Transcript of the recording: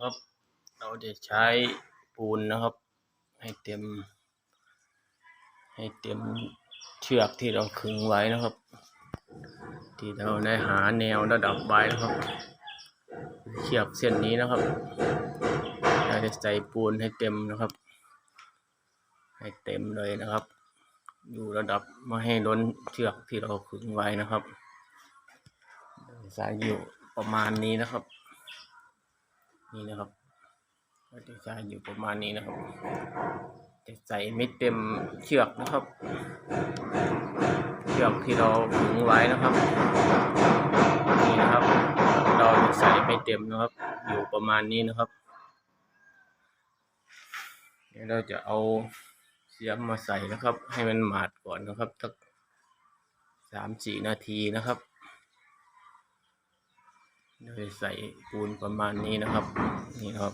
นะครับ เราจะใช้ปูนนะครับ ให้เต็ม ให้เต็มเชือกที่เราขึงไว้นะครับ ที่เราได้หาแนวระดับไว้นะครับ เชือกเส้นนี้นะครับ เราจะใส่ปูนให้เต็มนะครับ ให้เต็มเลยนะครับ อยู่ระดับไม่ให้ล้นเชือกที่เราขึงไว้นะครับสายอยู่ประมาณนี้นะครับ นี่นะครับ ก็จะใช้อยู่ประมาณนี้นะครับ จะใส่ไม่เต็มเชือกนะครับ เชือกที่เราขึงไว้นะครับ นี่นะครับ เราจะใส่ไม่เต็มนะครับ อยู่ประมาณนี้นะครับเดี๋ยวเราจะเอาเสียมมาใส่นะครับ ให้มันหมาดก่อนนะครับสักสามสี่นาทีนะครับ โดยใส่ปูนประมาณนี้นะครับ นี่ครับ